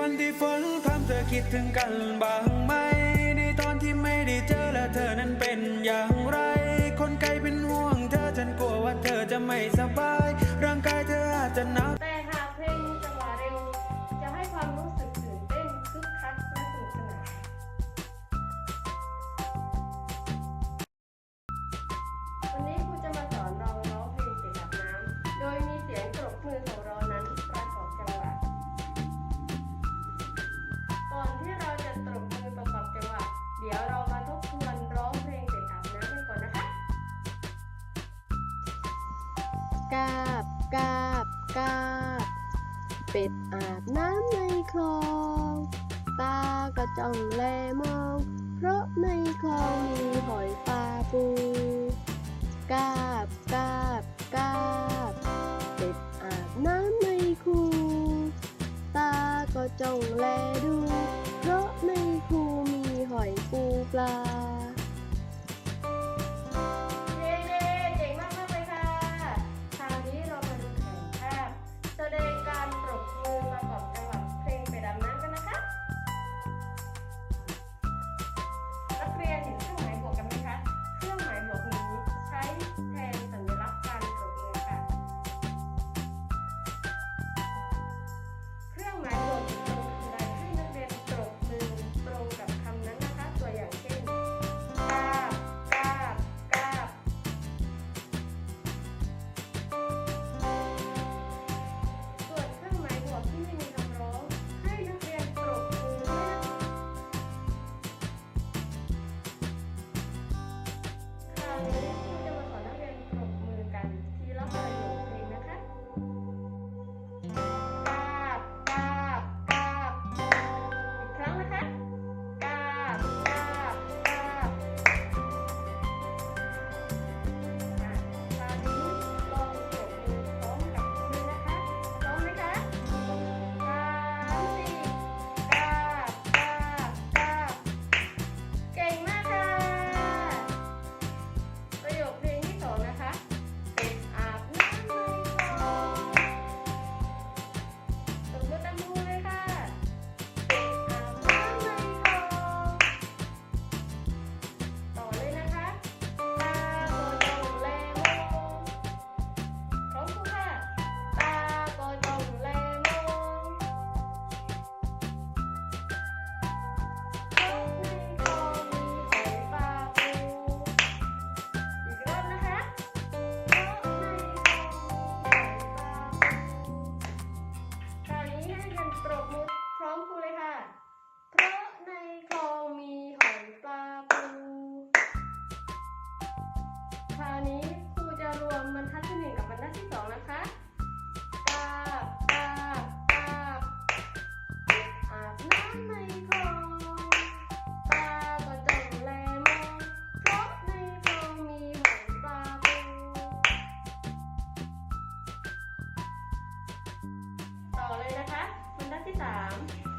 วันที่ฝนพรำเธอคิดถึงกันบ้างไหม ในตอนที่ไม่ได้เจอและเธอนั้นเป็นอย่างไร คนไกลเป็นห่วงเธอฉันกลัวว่าเธอจะไม่สบาย ร่างกายเธออาจจะหนาว เป็ดอาบน้ำในคลอง ตาก็จ้องแลมอง เพราะในคลองมีหอยปลาปูกาบกาบกาบเป็ดอาบน้ำในคูตาก็จ้องแลดู เพราะในคูมีหอยปูปลา สาม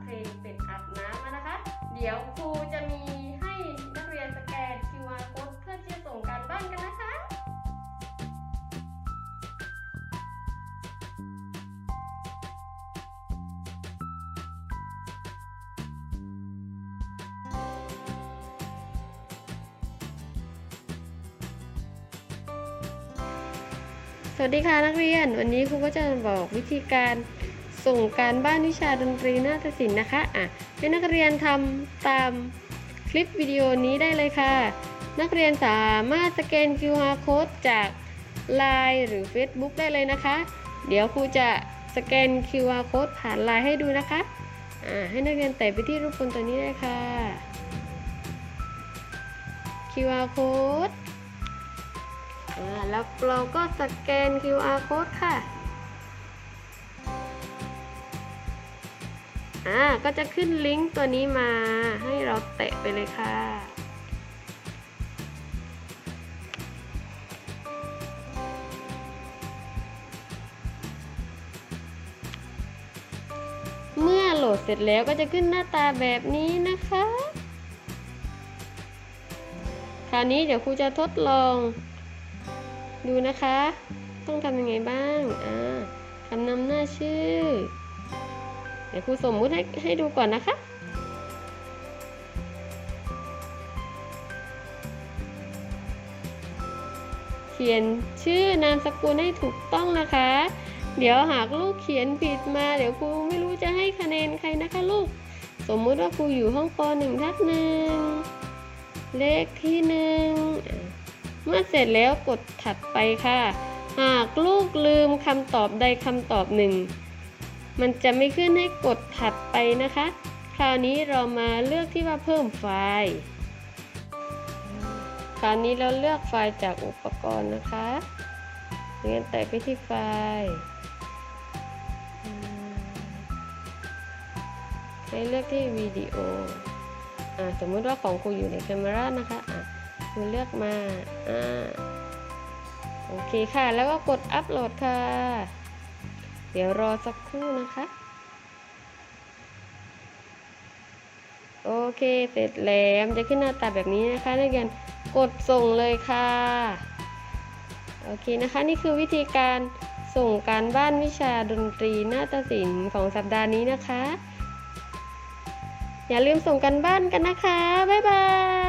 เพลงเป็ดี๋ยวครูจะมีให้นักเรียนสแกน QR code เพื่อที่จะส่งการบ้านกันนะคะสวัสดีค่ะนักเรียน วันนี้ครูก็จะบอกวิธีการ ส่งการบ้านวิชาดนตรีนาฏศิลป์นะคะอะให้นักเรียนทำตามคลิปวิดีโอนี้ได้เลยค่ะ นักเรียนสามารถสแกน QR code จาก Line หรือ Facebook ได้เลยนะคะ เดี๋ยวครูจะสแกน QR code ผ่าน Line ให้ดูนะคะอ่าให้นักเรียนแตะไปที่รูปคนตัวนี้เลยค่ะ QR code อ่าแล้วเราก็สแกน QR code ค่ะ อ่าก็จะขึ้นลิงก์ตัวนี้มาให้เราแตะไปเลยค่ะ เมื่อโหลดเสร็จแล้วก็จะขึ้นหน้าตาแบบนี้นะคะ คราวนี้เดี๋ยวครูจะทดลอง ดูนะคะ ต้องทำยังไงบ้าง อ่าคำนำหน้าชื่อ เดี๋ยวครูสมมุติให้ให้ดูก่อนนะคะ เขียนชื่อนามสกุลให้ถูกต้องนะคะ เดี๋ยวหากลูกเขียนผิดมา เดี๋ยวครูไม่รู้จะให้คะแนนใครนะคะลูก สมมุติว่าครูอยู่ห้องป .1 ทับหนึ่งเลขที่หนึ่งเมื่อเสร็จแล้วกดถัดไปค่ะ หากลูกลืมคำตอบใดคำตอบหนึ่ง มันจะไม่ขึ้นให้กดถัดไปนะคะ คราวนี้เรามาเลือกที่ว่าเพิ่มไฟล์ คราวนี้เราเลือกไฟล์จากอุปกรณ์นะคะเรียนแต่ไปที่ไฟล์ ให้เลือกที่วิดีโออ่าสมมติว่าของครูอยู่ในแคมรานะคะอะคุณเลือกมาอ่าโอเคค่ะ แล้วก็กดอัปโหลดค่ะ เดี๋ยวรอสักครู่นะคะ โอเคเสร็จแล้วมันจะขึ้นหน้าตาแบบนี้นะคะนักเรียนกดส่งเลยค่ะ โอเคนะคะนี่คือวิธีการส่งการบ้านวิชาดนตรีนาฏศิลป์ของสัปดาห์นี้นะคะ อย่าลืมส่งกันบ้านกันนะคะ บ๊ายบาย